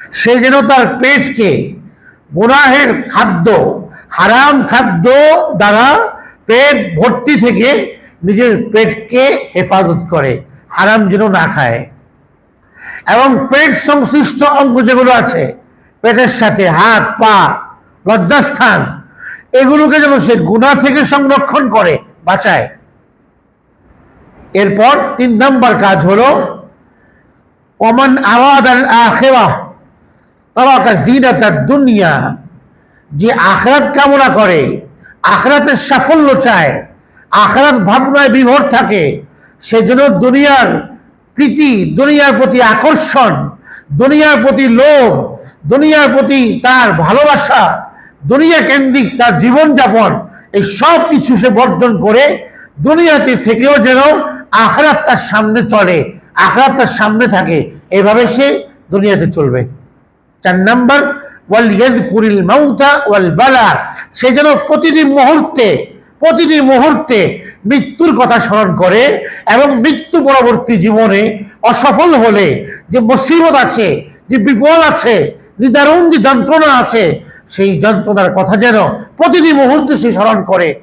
সে যেন তার পেটকে গুনাহের খাদ্য, হারাম খাদ্য দ্বারা পেট ভর্তি থেকে নিজের পেটকে হেফাজত করে, হারাম যেন না খায়। এবং পেট সংশ্লিষ্ট অঙ্গ যেগুলো আছে, পেটের সাথে হাত, পা, লজ্জাস্থান, এগুলোকে যেন সে গুণা থেকে সংরক্ষণ করে, বাঁচায়। এরপর তিন নম্বর কাজ হলো, ওমান আওয়াদ আল আখেরা তারাকা জিনাতাদ দুনিয়া। যে আখরাত কামনা করে, আখরাতের সাফল্য চায়, আখরাত ভাবনায় বিভোর থাকে, সেজন্য দুনিয়ার প্রীতি, দুনিয়ার প্রতি আকর্ষণ, দুনিয়ার প্রতি লোভ, দুনিয়ার প্রতি তার ভালোবাসা, দুনিয়া কেন্দ্রিক তার জীবনযাপন, এই সব কিছু সে বর্জন করে দুনিয়াতে থেকেও যেন আখরাত তার সামনে চলে, আখরাত তার সামনে থাকে। এভাবে সে দুনিয়াতে চলবে। চার নাম্বার, ওয়াল ইয়াজকুরিল মাউতা ওয়াল বালা সে যেন প্রতিটি মুহূর্তে প্রতিটি মুহূর্তে মৃত্যুর কথা স্মরণ করে এবং মৃত্যু পরবর্তী জীবনে অসফল হলে যে মুসিবত আছে, যে বিপদ আছে নিদারুণ যে যন্ত্রণা আছে, সেই যন্ত্রণার কথা যেন প্রতিটি মুহূর্তে সে স্মরণ করে।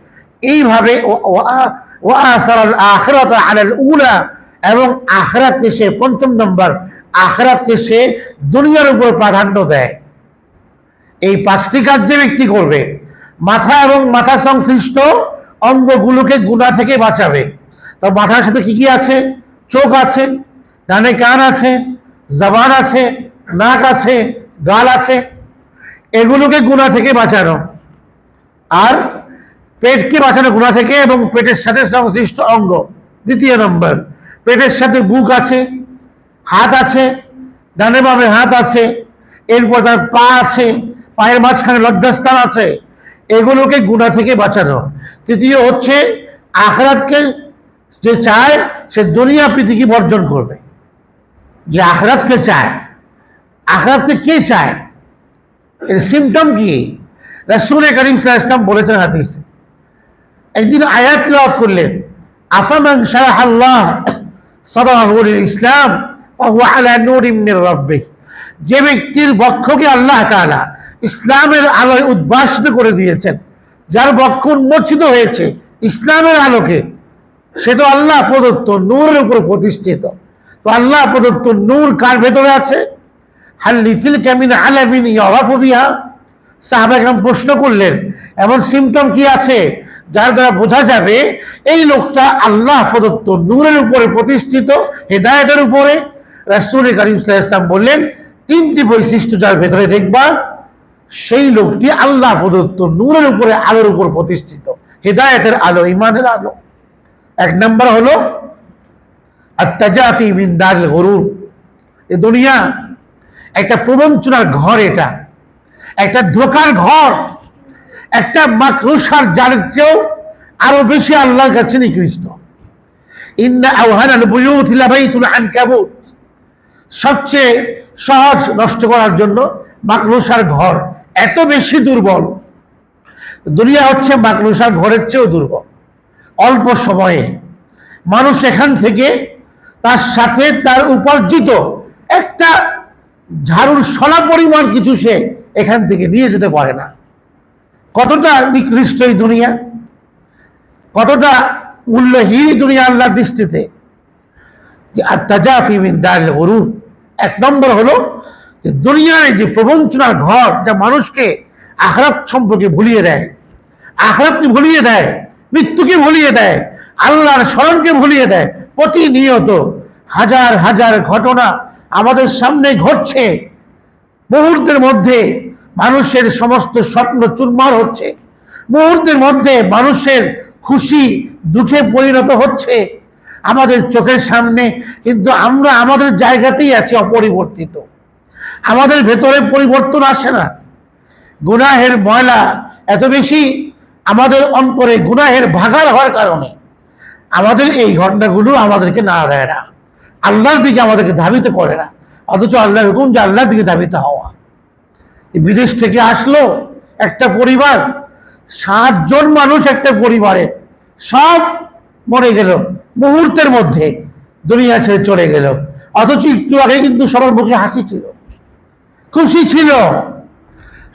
এইভাবে ও- ও- আ- ও আলাল উলা এবং আখরাতকে সে পঞ্চম নম্বর আখরাতকে সে দুনিয়ার উপর প্রাধান্য দেয়। এই পাঁচটি কাজ যে ব্যক্তি করবে। মাথা এবং মাথা সংশ্লিষ্ট অঙ্গগুলোকে গুণা থেকে বাঁচাবে। তো মাথার সাথে কি কি আছে? চোখ আছে, ডানে কান আছে, জবান আছে, নাক আছে, গাল আছে। এগুলোকে গুণা থেকে বাঁচানো। আর পেটকে বাঁচানো গুণা থেকে এবং পেটের সাথে সংশ্লিষ্ট অঙ্গ। দ্বিতীয় নম্বর, পেটের সাথে বুক আছে হাত আছে, ডানে বামে হাত আছে, এরপর তার পা আছে, পায়ের মাঝখানে লজ্জাস্থান আছে। এগুলোকে গুণা থেকে বাঁচানো। তৃতীয় হচ্ছে, আখরাতকে যে চায়, সে দুনিয়া পৃথিবী বর্জন করবে। যে আখরাতকে চায়, আখরাতকে কে চায়? এর সিমটম কি? রাসূল করিম ওয়াসাল্লাম বলেছেন হাদিসে। একদিন আয়াত তেলাওয়াত করলেন, আফামান শারাহ আল্লাহ সাদাহু লিল ইসলাম যে ব্যক্তির বক্ষকে আল্লাহ তাআলা ইসলামের আলোয় উদ্ভাসিত করে দিয়েছেন, যার বক্ষ উন্মোচিত হয়েছে ইসলামের আলোকে, সে তো আল্লাহ প্রদত্ত নূরের উপর প্রতিষ্ঠিত। তো আল্লাহ প্রদত্ত নূর কার ভেতরে আছে? হাল্লিতিল কামিন আলামিন ইয়ারাফু বিহা। সাহাবাগরাম প্রশ্ন করলেন, এমন সিমটম কি আছে যার দ্বারা বোঝা যাবে এই লোকটা আল্লাহ প্রদত্ত নূরের উপরে প্রতিষ্ঠিত, হেদায়তের উপরে? রাসূল করিম ওয়াসাল্লাম বললেন, তিনটি বৈশিষ্ট্য যার ভেতরে দেখবা, সেই লোকটি আল্লাহ প্রদত্ত নূরের উপরে আলোর উপর প্রতিষ্ঠিত। হেদায়তের আলো ইমানের আলো। এক নম্বর হলো, আত্তাজাতি মিন দারিল গরুর। এ দুনিয়া একটা প্রবঞ্চনার ঘর এটা। একটা ধোকার ঘর। একটা মাকরুষার যার চেয়েও আরও বেশি আল্লাহর কাছে নিকৃষ্ট। ইন্না আওহানাল বুয়ুত লাবাইতুল আনকাবুত সবচেয়ে সহজ নষ্ট করার জন্য মাকরুষার ঘর এত বেশি দুর্বল। দুনিয়া হচ্ছে মাকরুষার ঘরের চেয়েও দুর্বল। অল্প সময়ে মানুষ এখান থেকে তার সাথে তার উপার্জিত একটা ঝাড়ুর সলা পরিমাণ কিছু সে এখান থেকে নিয়ে যেতে পারে না। কতটা নিকৃষ্ট এই দুনিয়া? কতটা মূল্যহীন দুনিয়া আল্লাহর দৃষ্টিতে? যে আত্মাজাফি মিন দারিল গরুর এক নম্বর হলো যে দুনিয়ার যে প্রবঞ্চনার ঘর যা মানুষকে আখরাত সম্পর্কে ভুলিয়ে দেয়, আখরাতকে ভুলিয়ে দেয়, মৃত্যুকে ভুলিয়ে দেয়, আল্লাহর স্মরণকে ভুলিয়ে দেয়, প্রতিনিয়ত হাজার হাজার ঘটনা আমাদের সামনে ঘটছে। মুহূর্তের মধ্যে মানুষের সমস্ত স্বপ্ন চুরমার হচ্ছে। মুহূর্তের মধ্যে মানুষের খুশি, দুঃখে পরিণত হচ্ছে। আমাদের চোখের সামনে, কিন্তু আমরা আমাদের জায়গাতেই আছি অপরিবর্তিত। আমাদের ভেতরে পরিবর্তন আসে না। গুনাহের ময়লা এত বেশি আমাদের অন্তরে গুনাহের ভাগার হওয়ার কারণে আমাদের এই ঘটনাগুলো আমাদেরকে না দেয় না। আল্লাহর দিকে আমাদেরকে ধাবিত করে না। অথচ আল্লাহর হুকুম যে আল্লাহর দিকে ধাবিত হওয়া। বিদেশ থেকে আসলো একটা পরিবার, সাতজন মানুষ একটা পরিবারে, সব মরে গেল। মুহূর্তের মধ্যে দুনিয়া ছেড়ে চলে গেল। অথচ একটু আগে কিন্তু সবার মুখে হাসি ছিল। খুশি ছিল।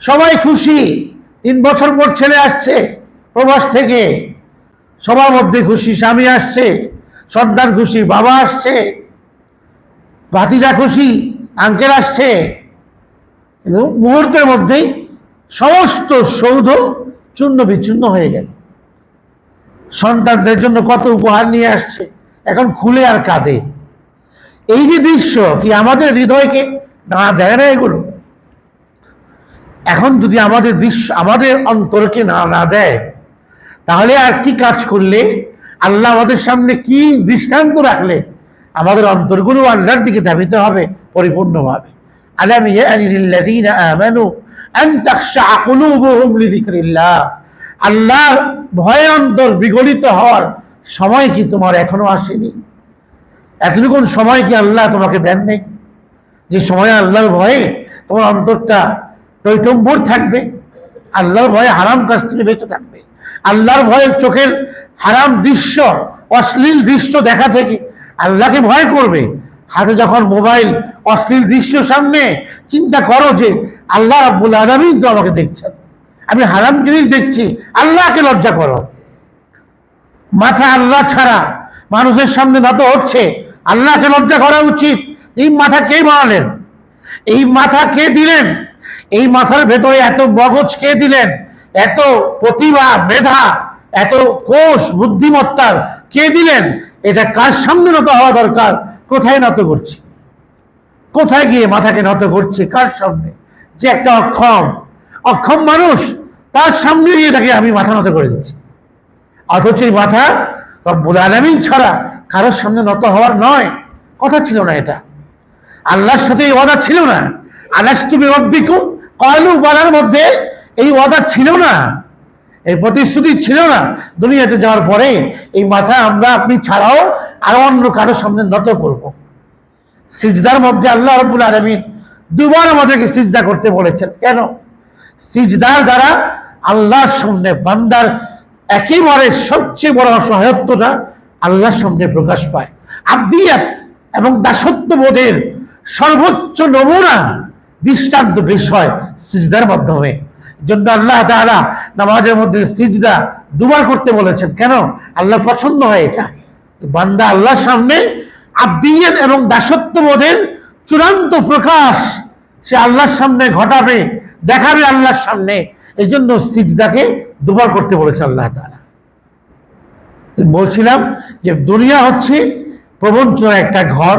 সবাই খুশি। তিন বছর পর ছেলে আসছে প্রবাস থেকে। সবার মধ্যে খুশি স্বামী আসছে সর্দার খুশি, বাবা আসছে, ভাতিজা খুশি, আঙ্কেল আসছে। মুহূর্তের মধ্যেই সমস্ত সৌধ চূর্ণ বিচ্ছিন্ন হয়ে গেল। সন্তানদের জন্য কত উপহার নিয়ে আসছে। এখন খুলে আর কাঁদে। এই যে দৃশ্য কি আমাদের হৃদয়কে না দেয় না এগুলো? এখন যদি আমাদের দৃশ্য আমাদের অন্তরকে না না দেয়, তাহলে আর কি কাজ করলে? আল্লাহ আমাদের সামনে কি দৃষ্টান্ত রাখলে? আমাদের অন্তরগুলো আল্লাহর দিকে ধাবিত হবে পরিপূর্ণভাবে। আলাম ইয়ানি লিল্লাযীনা আমানু আন তাখশা কুলুবুহুম লিযিকরিল্লাহ। আল্লাহর ভয়ে অন্তর বিগলিত হওয়ার সময় কি তোমার এখনও আসেনি? এতটুকু সময় কি আল্লাহ তোমাকে দেন নেই? যে সময় আল্লাহর ভয়ে তোমার অন্তরটা টৈটম্বর থাকবে, আল্লাহর ভয়ে হারাম কাজ থেকে বেঁচে থাকবে, আল্লাহর ভয়ে চোখের হারাম দৃশ্য, অশ্লীল দৃশ্য দেখা থেকে আল্লাহকে ভয় করবে। হাতে যখন মোবাইল অশ্লীল দৃশ্য সামনে, চিন্তা করো যে আল্লাহ রাব্বুল আলামিন তো আমাকে দেখছেন। আমি হারাম জিনিস দেখছি, আল্লাহকে লজ্জা করো। মাথা আল্লাহ ছাড়া মানুষের সামনে নত হচ্ছে, আল্লাহকে লজ্জা করা উচিত। এই মাথা কে বানালেন? এই মাথা কে দিলেন? এই মাথার ভেতরে এত মগজ কে দিলেন? এত প্রতিভা, মেধা, এত কোষ, বুদ্ধিমত্তার কে দিলেন? এটা কার সামনে নত হওয়া দরকার? কোথায় নত করছে? কোথায় গিয়ে মাথাকে নত করছে? কার সামনে? যে একটা অক্ষম অক্ষম মানুষ, তার সামনে গিয়ে তাকে আমি মাথা নত করে দিচ্ছি। অথচ এই মাথা রব্বুল আলমিন ছাড়া কারোর সামনে নত হওয়ার নয়। কথা ছিল না এটা। আল্লাহর সাথে এই ওয়াদা ছিল না। আলাস্তুবি রব্বিকুম কলু বলার মধ্যে এই ওয়াদা ছিল না। এই প্রতিশ্রুতি ছিল না। দুনিয়াতে যাওয়ার পরে এই মাথা আমরা আপনি ছাড়াও আরও অন্য কারোর সামনে নত করব। সিজদার মধ্যে আল্লাহ রব্বুল আলমিন দুবার আমাদেরকে সিজদা করতে বলেছেন। কেন? সিজদার দ্বারা আল্লাহর সামনে বান্দার একেবারে সবচেয়ে বড় অসহায়ত্বটা আল্লাহর সামনে প্রকাশ পায়। আব্দিয়াত এবং দাসত্ববোধের সর্বোচ্চ নমুনা দৃষ্টান্ত বিষয় সিজদার মাধ্যমে। জন্য আল্লাহ তাআলা নামাজের মধ্যে সিজদা দুবার করতে বলেছেন। কেন? আল্লাহ পছন্দ হয় এটা। বান্দা আল্লাহর সামনে আব্দিয়াত এবং দাসত্ববোধের চূড়ান্ত প্রকাশ সে আল্লাহর সামনে ঘটাবে। দেখাবে আল্লাহর সামনে। এই জন্য সিজদাকে দুবার করতে বলেছে আল্লাহ তাআলা। বলছিলাম যে দুনিয়া হচ্ছে প্রবঞ্চনার একটা ঘর,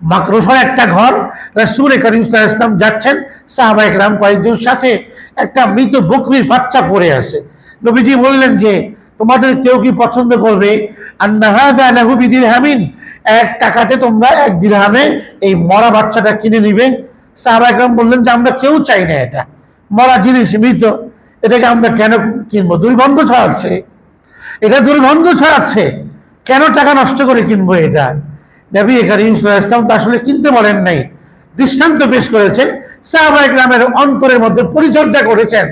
মাকড়সার একটা ঘর। রাসূল করিম ওয়াসাল্লাম যাচ্ছেন, সাহাবা একরাম কয়েকজন সাথে একটা মৃত বকরির বাচ্চা পড়ে আছে। নবীজি বললেন যে, তোমাদের কেউ কি পছন্দ করবে? আন্নাহাদা লাহু বিদিরহামিন। এক টাকাতে তোমরা এক দিরহামে এই মরা বাচ্চাটা কিনে নিবে। সাহাবা একরাম বললেন যে আমরা কেউ চাই না এটা। মরা জিনিস, মৃত, এটাকে আমরা কেন কিনবো? দুর্গন্ধ ছড়াচ্ছে। এটা দুর্গন্ধ ছড়াচ্ছে। কেন টাকা নষ্ট করে কিনবো এটা? নবী করিম আলাইহি তো আসলে কিনতে বলেন নাই। দৃষ্টান্ত পেশ করেছেন। সাহাবায়ে গ্রামের অন্তরের মধ্যে পরিচর্যা করেছেন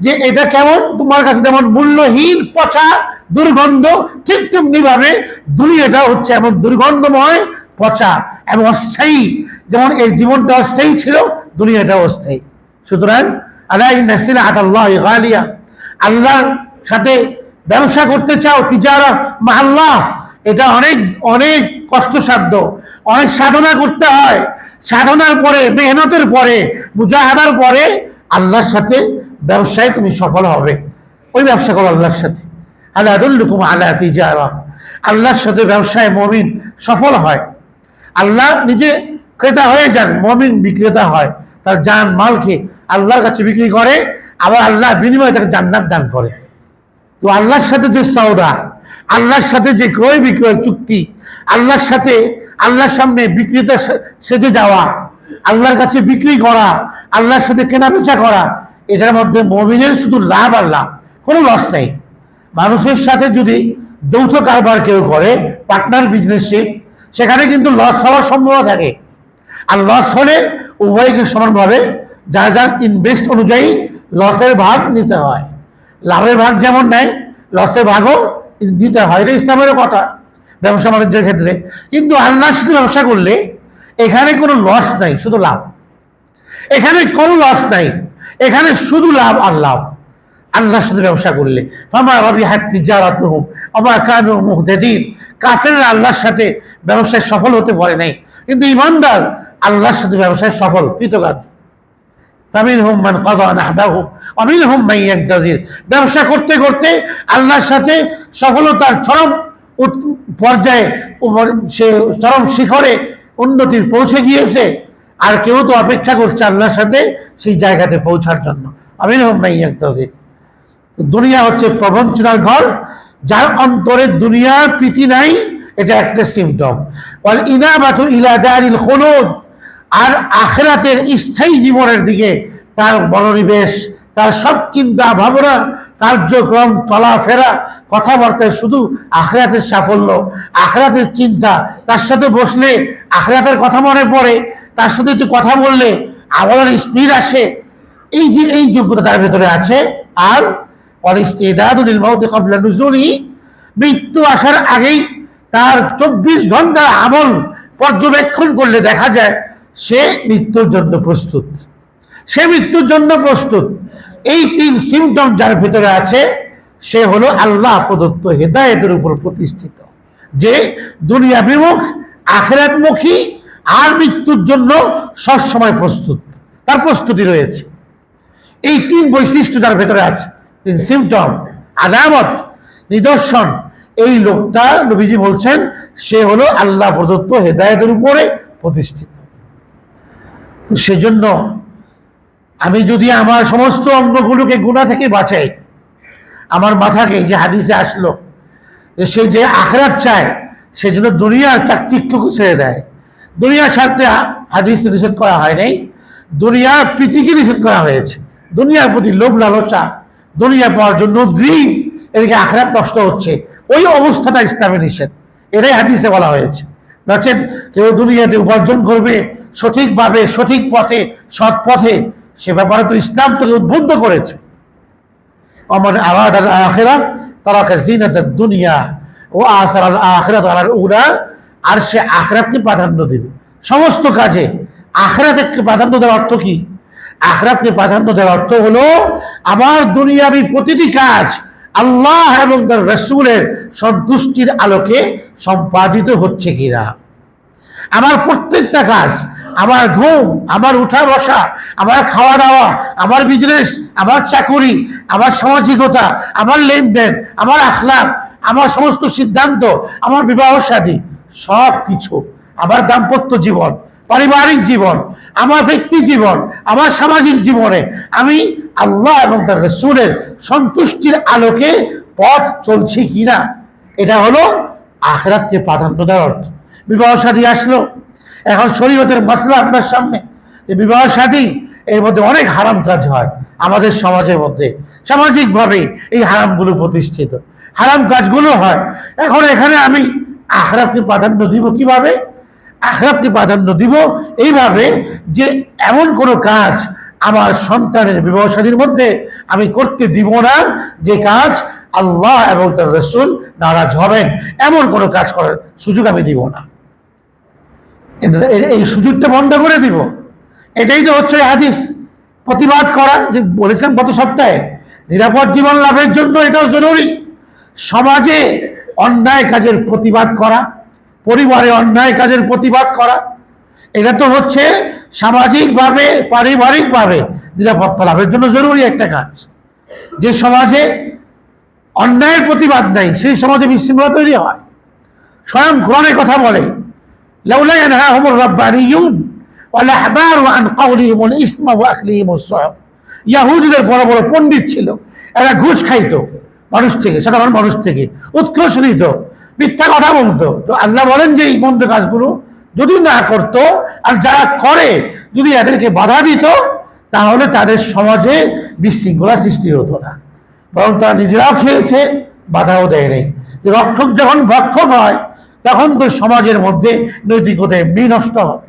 যে এটা কেমন, তোমার কাছে যেমন মূল্যহীন পচা দুর্গন্ধ, ঠিক তেমনি ভাবে দুনিয়াটা হচ্ছে এমন দুর্গন্ধময় পচা। এবং অস্থায়ী। যেমন এই জীবনটা অস্থায়ী ছিল দুনিয়াটা অস্থায়ী। সুতরাং আলাই নাসিল আল্লাহ গালিয়া। আল্লাহর সাথে ব্যবসা করতে চাও, তিজারা আল্লাহ, এটা অনেক অনেক কষ্টসাধ্য। অনেক সাধনা করতে হয়। সাধনার পরে, মেহনতের পরে, মুজাহাদার পরে আল্লাহর সাথে ব্যবসায় তুমি সফল হবে। ওই ব্যবসা করো আল্লাহর সাথে। আল্লাহ আদুল্লুকুম আল্লাহ তিজারা। আল্লাহর সাথে ব্যবসায় মমিন সফল হয়। আল্লাহ নিজে ক্রেতা হয়ে যান, মমিন বিক্রেতা হয়, তার জান মালকে আল্লাহর কাছে বিক্রি করে, আবার আল্লাহ বিনিময়ে তাকে জান্নাত দান করে। তো আল্লাহর সাথে যে সৌদা আল্লাহর সাথে যে ক্রয় বিক্রয় চুক্তি, আল্লাহর সাথে আল্লাহর সামনে বিক্রেতা সেজে যাওয়া, আল্লাহর কাছে বিক্রি করা, আল্লাহর সাথে কেনা বেচা করা, এটার মধ্যে মমিনের শুধু লাভ আর লাভ, কোনো লস নেই। মানুষের সাথে যদি যৌথ কারবার কেউ করে পার্টনার বিজনেসশিপ সেখানে কিন্তু লস হওয়ার সম্ভাবনা থাকে। আর লস হলে উভয়কে সমানভাবে যার যার ইনভেস্ট অনুযায়ী লসের ভাগ নিতে হয়। লাভের ভাগ যেমন নেয় লসের ভাগও দিতে হয়। এটা ইসলামেরও কথা ব্যবসা বাণিজ্যের ক্ষেত্রে। কিন্তু আল্লাহর সাথে ব্যবসা করলে এখানে কোনো লস নাই, শুধু লাভ। এখানে কোনো লস নাই। এখানে শুধু লাভ আর লাভ। আল্লাহর সাথে ব্যবসা করলে। ফামা রবি হাত্তি জারাত হোক আমার কানু মুহদিন কাফেররা আল্লাহর সাথে ব্যবসায় সফল হতে পারে নাই। কিন্তু ইমানদার আল্লাহর সাথে ব্যবসায় সফল কৃতকাজ তামিল হুম মান কদা নাহদাহু অমিল হুম মাই একদাজির ব্যবসা করতে করতে আল্লাহর সাথে সফলতার চরম পর্যায়ে সে চরম শিখরে উন্নতির পৌঁছে গিয়েছে। আর কেউ তো অপেক্ষা করছে আল্লাহর সাথে সেই জায়গাতে পৌঁছার জন্য। আমিন হুম মাই একদাজির দুনিয়া হচ্ছে প্রবঞ্চনার ঘর, যার অন্তরে দুনিয়ার প্রীতি নাই, এটা একটা সিমটম ওয়াল ইনাবাতু ইলা দারিল খুলুদ, আর আখেরাতের স্থায়ী জীবনের দিকে তার মনোনিবেশ, তার সব চিন্তা ভাবনা, কার্যক্রম, চলাফেরা, কথাবার্তায় শুধু আখরাতের সাফল্য, আখরাতের চিন্তা, তার সাথে বসলে আখরাতের কথা মনে পড়ে, তার সাথে একটু কথা বললে আমাদের স্পিড আসে। এই যে, এই যোগ্যতা তার ভেতরে আছে, আর মৃত্যু আসার আগেই তার চব্বিশ ঘণ্টার আমল পর্যবেক্ষণ করলে দেখা যায় সে মৃত্যুর জন্য প্রস্তুত। সে মৃত্যুর জন্য প্রস্তুত। এই তিন সিমটম যার ভিতরে আছে, সে হলো আল্লাহ প্রদত্ত হেদায়েতের উপর প্রতিষ্ঠিত। যে দুনিয়া বিমুখ আখেরাতমুখী আর মৃত্যুর জন্য সবসময় প্রস্তুত। তার প্রস্তুতি রয়েছে। এই তিন বৈশিষ্ট্য যার ভেতরে আছে সিমটম আলামত নিদর্শন, এই লোকটা নবীজি বলছেন, সে হলো আল্লাহ প্রদত্ত হেদায়েতের উপরে প্রতিষ্ঠিত। সেজন্য আমি যদি আমার সমস্ত অঙ্গগুলোকে গুণা থেকে বাঁচাই, আমার মাথাকে যে হাদিসে আসলো সে যে আখরাত চায় সেজন্য দুনিয়ার চাকচিক্যকে ছেড়ে দেয়। দুনিয়ার সাথে হাদিস নিষেধ করা হয় নাই, দুনিয়ার প্রীতিকে নিষেধ করা হয়েছে, দুনিয়ার প্রতি লোভ লালসা দুনিয়া পাওয়ার জন্য গ্রিন এদিকে আখরাত নষ্ট হচ্ছে। ওই অবস্থাটা ইসলামে নিষেধ। এটাই হাদিসে বলা হয়েছে। নচেত কেউ দুনিয়াতে উপার্জন করবে, সঠিকভাবে, সঠিক পথে, সৎ পথে, সে ব্যাপারে তো ইসলাম তোকে উদ্বুদ্ধ করেছে। আমার আলাদা আখেরা তারা জিনাতের দুনিয়া ও আখরার আখরা তারার উড়া আর সে আখরাতকে প্রাধান্য দেবে। সমস্ত কাজে আখরাতকে প্রাধান্য দেওয়ার অর্থ কী? আখরাতকে প্রাধান্য দেওয়ার অর্থ হলো, আমার দুনিয়াবি প্রতিটি কাজ আল্লাহ এবং তার রসুলের সন্তুষ্টির আলোকে সম্পাদিত হচ্ছে কিনা। আমার প্রত্যেকটা কাজ, আমার ঘুম, আমার উঠা বসা, আমার খাওয়া দাওয়া আমার বিজনেস আমার চাকুরি, আমার সামাজিকতা, আমার লেনদেন, আমার আখলাপ, আমার সমস্ত সিদ্ধান্ত, আমার বিবাহ সাদী সব কিছু আমার দাম্পত্য জীবন পারিবারিক জীবন, আমার ব্যক্তি জীবন, আমার সামাজিক জীবনে আমি আল্লাহ এবং তার রসুলের সন্তুষ্টির আলোকে পথ চলছি কিনা, এটা হলো আখরাতকে প্রাধান্য দেওয়ার অর্থ। বিবাহ সাদী আসলো। এখন শরীয়তের মশলা আপনার সামনে। যে বিবাহ সাদী, এর মধ্যে অনেক হারাম কাজ হয় আমাদের সমাজের মধ্যে। সামাজিকভাবে এই হারামগুলো প্রতিষ্ঠিত। হারাম কাজগুলো হয়। এখন এখানে আমি আখরাতকে প্রাধান্য দিব কীভাবে? আখরাতকে প্রাধান্য দিব। এইভাবে যে এমন কোনো কাজ আমার সন্তানের বিবাহ সাদীর মধ্যে আমি করতে দিব না, যে কাজ আল্লাহ এবং তার রসুল নারাজ হবেন, এমন কোনো কাজ করার সুযোগ আমি দিব না। এই সুযোগটা বন্ধ করে দিব। এটাই তো হচ্ছে হাদিস। প্রতিবাদ করা, যে বলেছিলাম গত সপ্তাহে, নিরাপদ জীবন লাভের জন্য এটাও জরুরি। সমাজে অন্যায় কাজের প্রতিবাদ করা পরিবারে অন্যায় কাজের প্রতিবাদ করা এটা তো হচ্ছে সামাজিকভাবে পারিবারিকভাবে নিরাপত্তা লাভের জন্য জরুরি একটা কাজ যে সমাজে অন্যায়ের প্রতিবাদ নাই সেই সমাজে বিশৃঙ্খলা তৈরি হয় স্বয়ং কোরআনে কথা বলে لولا ينهاهم الربانيون والأحبار عن قولهم الإثم وأكلهم الصحب ইয়াহুদিদের বড় বড় পণ্ডিত ছিল এরা ঘুষ খাইতো মানুষ থেকে সাধারণ মানুষ থেকে উৎকর্ষ নিত মিথ্যা কথা বলতো। তো আল্লাহ বলেন যে, এই মন্দ কাজগুলো যদি না করতো আর যারা করে, যদি এদেরকে বাধা দিত, তাহলে তাদের সমাজে বিশৃঙ্খলা সৃষ্টি হতো না। বরং তারা নিজেরাও খেয়েছে, বাধাও দেয় নেই। রক্ষক যখন ভক্ষক হয়, তখন তো সমাজের মধ্যে নৈতিকতা এমনি নষ্ট হবে।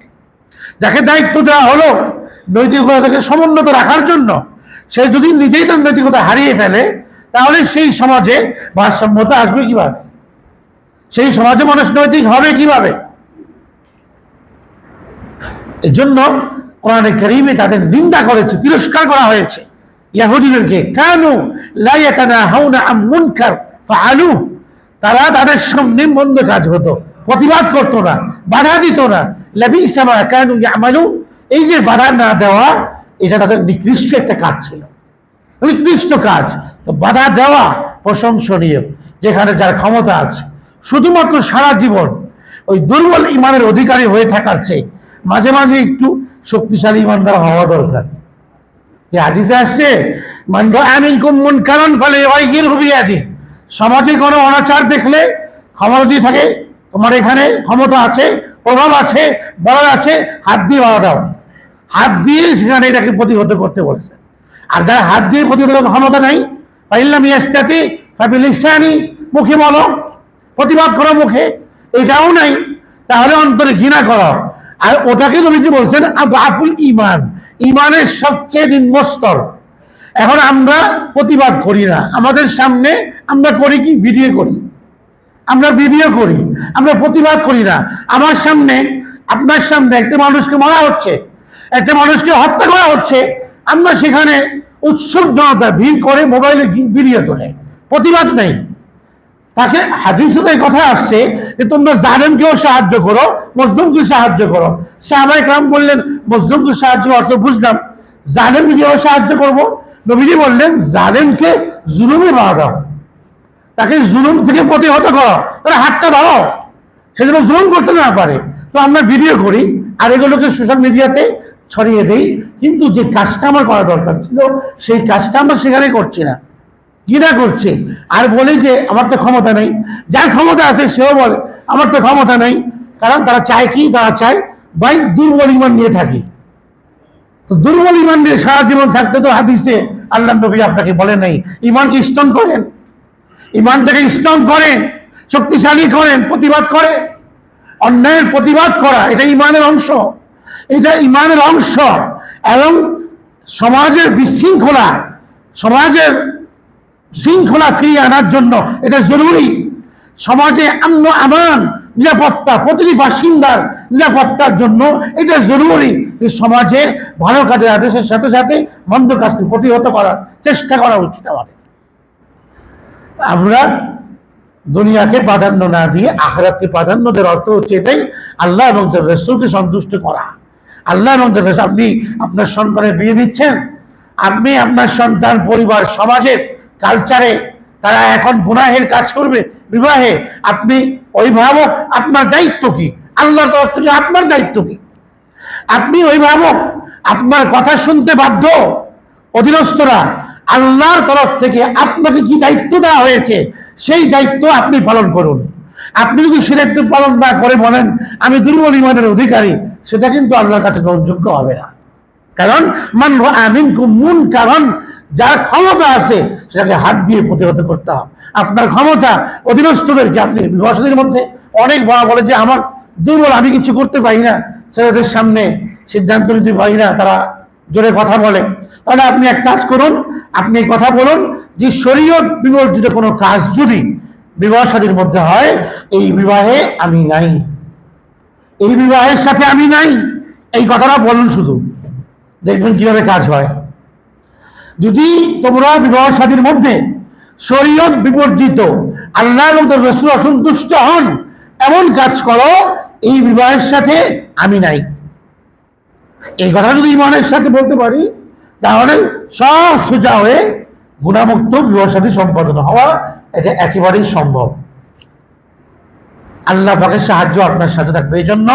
যাকে দায়িত্ব দেওয়া হলো নৈতিকতাকে সমুন্নত রাখার জন্য, সে যদি নিজেই তার নৈতিকতা হারিয়ে ফেলে, তাহলে সেই সমাজে ভারসাম্যতা আসবে কীভাবে? সেই সমাজে মানুষ নৈতিক হবে কীভাবে? এই জন্য কোরআনে করিমে তাদের নিন্দা করেছে, তিরস্কার করা হয়েছে। ইয়াহুদিদেরকে, কেন মুনকার ফাআলু তারা তাদের সামনে মন্দ কাজ হতো, প্রতিবাদ করতো না, বাধা দিত না। লাবি ইসামা কেন আমালু এই যে বাধা না দেওয়া, এটা তাদের নিকৃষ্ট একটা কাজ ছিল। নিকৃষ্ট কাজ। বাধা দেওয়া প্রশংসনীয়, যেখানে যার ক্ষমতা আছে। শুধুমাত্র সারা জীবন ওই দুর্বল ইমানের অধিকারী হয়ে থাকার চেয়ে মাঝে মাঝে একটু শক্তিশালী ইমানদার হওয়া দরকার। যে হাদিসে আসছে কুমন কারণ ফলে ওয়াইগির হুবি আদি সমাজে কোনো অনাচার দেখলে ক্ষমতা দিয়ে থাকে, তোমার এখানে ক্ষমতা আছে, প্রভাব আছে, বল আছে, হাত দিয়ে বাধা দাও। হাত দিয়ে সেখানে এটাকে প্রতিহত করতে বলেছে। আর যারা হাত দিয়ে প্রতিহত ক্ষমতা নাই পাইলাম ইয়াস্তাতি ফাবিলিসানি, মুখে বলো। প্রতিবাদ করো মুখে, এটাও নাই, তাহলে অন্তরে ঘৃণা করো। আর ওটাকে নবীজি বলছেন আফুল ইমান ইমানের সবচেয়ে নিম্ন স্তর এখন আমরা প্রতিবাদ করি না। আমাদের সামনে আমরা করি কি? ভিডিও করি। আমরা ভিডিও করি, আমরা প্রতিবাদ করি না। আমার সামনে, আপনার সামনে একটা মানুষকে মারা হচ্ছে, একটা মানুষকে হত্যা করা হচ্ছে। আমরা সেখানে উৎসুক জনতা, ভিড় করে মোবাইলে ভিডিও তোলে। প্রতিবাদ নেই। তাকে হাদিসে এই কথা আসছে যে তোমরা জালেমকেও সাহায্য করো মজলুমকে সাহায্য করো। সাহাবাই কালাম বললেন, মজলুমকে সাহায্য অর্থ বুঝলাম, জালেমকে কীভাবে সাহায্য করব? নবীজি বললেন, জালেমকে জুলুমে বাধা দাও। তাকে জুলুম থেকে প্রতিহত করো। তারা হাতটা ধরো। সে যেন জুলুম করতে না পারে। তো আমরা ভিডিও করি, আর এগুলোকে সোশ্যাল মিডিয়াতে ছড়িয়ে দেই। কিন্তু যে কাজটা আমার করা দরকার ছিল, সেই কাজটা আমরা সেখানে করছি না। ঘৃণা করছে। আর বলে যে, আমার তো ক্ষমতা নেই। যার ক্ষমতা আছে, সেও বলে, আমার তো ক্ষমতা নেই। কারণ তারা চায় কি? তারা চায় ভাই দুর্বল ইমান নিয়ে থাকি। তো দুর্বল ইমান নিয়ে সারা জীবন থাকতে তো হাদিসে আল্লাহ নবী আপনাকে বলে নাই, ইমানকে স্ট্রং করেন। ইমানটাকে স্ট্রং করেন, শক্তিশালী করেন, প্রতিবাদ করে। অন্যায়ের প্রতিবাদ করা, এটা ইমানের অংশ। এটা ইমানের অংশ এবং সমাজের বিশৃঙ্খলা, সমাজের শৃঙ্খলা ফিরিয়ে আনার জন্য এটা জরুরি। সমাজে আম্ন আমান, নিরাপত্তা, প্রতিটি বাসিন্দার নিরাপত্তার জন্য এটা জরুরি যে সমাজে ভালো কাজের আদেশের সাথে সাথে মন্দ কাজকে প্রতিহত করার চেষ্টা করা উচিত আমাদের। আমরা দুনিয়াকে প্রাধান্য না দিয়ে আখরাতকে প্রাধান্য দেওয়ার অর্থ হচ্ছে এটাই, আল্লাহ এবং তার রসুলকে সন্তুষ্ট করা। আল্লাহ এবং তার আপনি আপনার সন্তানের বিয়ে দিচ্ছেন, আপনি আপনার সন্তান, পরিবার, সমাজের কালচারে তারা এখন গুনাহের কাজ করবে। বিবাহে আপনি অভিভাবক, আপনার দায়িত্ব কি? আল্লাহর তরফ থেকে আপনার দায়িত্ব কি? আপনি অভিভাবক, আপনার কথা শুনতে বাধ্য অধীনস্থরা আল্লাহর তরফ থেকে আপনাকে কি দায়িত্ব দেওয়া হয়েছে? সেই দায়িত্ব আপনি পালন করুন। আপনি যদি সে দায়িত্ব পালন না করে বলেন, আমি দুর্বল ইমানের অধিকারী, সেটা কিন্তু আল্লাহর কাছে গ্রহণযোগ্য হবে না। কারণ মান আমিন মুন কারণ যার ক্ষমতা আছে সেটাকে হাত দিয়ে প্রতিহত করতে হবে। আপনার ক্ষমতা অধীনস্থদেরকে আপনি বিভাষণের মধ্যে অনেক বাবা বলে যে আমার দুর্বল, আমি কিছু করতে পারি না, ছেলেদের সামনে সিদ্ধান্ত নিতে পারি না, তারা জোরে কথা বলে। তাহলে আপনি এক কাজ করুন, আপনি কথা বলুন যে শরীয়ত বিবর্জিত কোনো কাজ যদি বিবাহ সাদীর মধ্যে হয়, এই বিবাহে আমি নাই। এই বিবাহের সাথে আমি নাই। এই কথাটা বলুন শুধু। দেখবেন কীভাবে কাজ হয়। যদি তোমরা বিবাহ সাদীর মধ্যে শরীয়ত বিবর্জিত, আল্লাহ এবং রসুল অসন্তুষ্ট হন, এমন কাজ করো, এই বিবাহের সাথে আমি নাই। এই কথা যদি ইমানের সাথে বলতে পারি, তাহলে সব সোজা হয়ে গুণামুক্ত বিবাহ সাথী সম্পাদন হওয়া এটা একেবারেই সম্ভব। আল্লাহ পাকের সাহায্য আপনার সাথে থাকবে। এই জন্য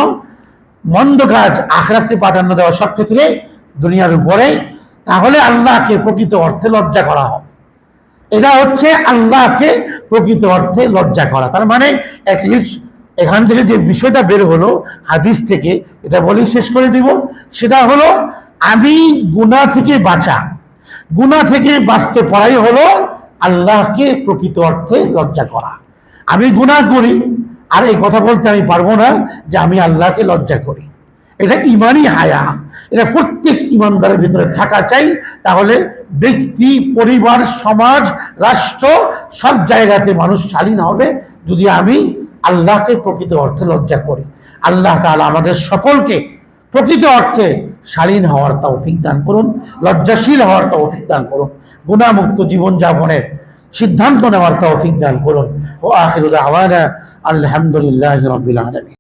মন্দ কাজ আখরাতকে প্রাধান্য দেওয়া সব ক্ষেত্রে দুনিয়ার উপরে, তাহলে আল্লাহকে প্রকৃত অর্থে লজ্জা করা হবে। এটা হচ্ছে আল্লাহকে প্রকৃত অর্থে লজ্জা করা। তার মানে অ্যাটলিস্ট এখান থেকে যে বিষয়টা বের হলো, হাদিস থেকে, এটা বলেই শেষ করে দিব। সেটা হলো, আমি গুণা থেকে বাঁচা গুণা থেকে বাঁচতে পারাই হলো আল্লাহকে প্রকৃত অর্থে লজ্জা করা। আমি গুণা করি, আর এই কথা বলতে আমি পারব না যে আমি আল্লাহকে লজ্জা করি। এটা ইমানই হায়া। এটা প্রত্যেক ইমানদারের ভিতরে থাকা চাই। তাহলে ব্যক্তি, পরিবার, সমাজ, রাষ্ট্র সব জায়গাতে মানুষ স্বাধীন হবে যদি আমি আল্লাহকে প্রকৃত অর্থে লজ্জা করি। আল্লাহ তাআলা আমাদের সকলকে প্রকৃত অর্থে শালীন হওয়ার তা তৌফিক দান করুন, লজ্জাশীল হওয়ার তা তৌফিক দান করুন, গুণামুক্ত জীবনযাপনের সিদ্ধান্ত নেওয়ার তৌফিক দান করুন। ও আখির আওয়ানা আলহামদুলিল্লাহ রবিল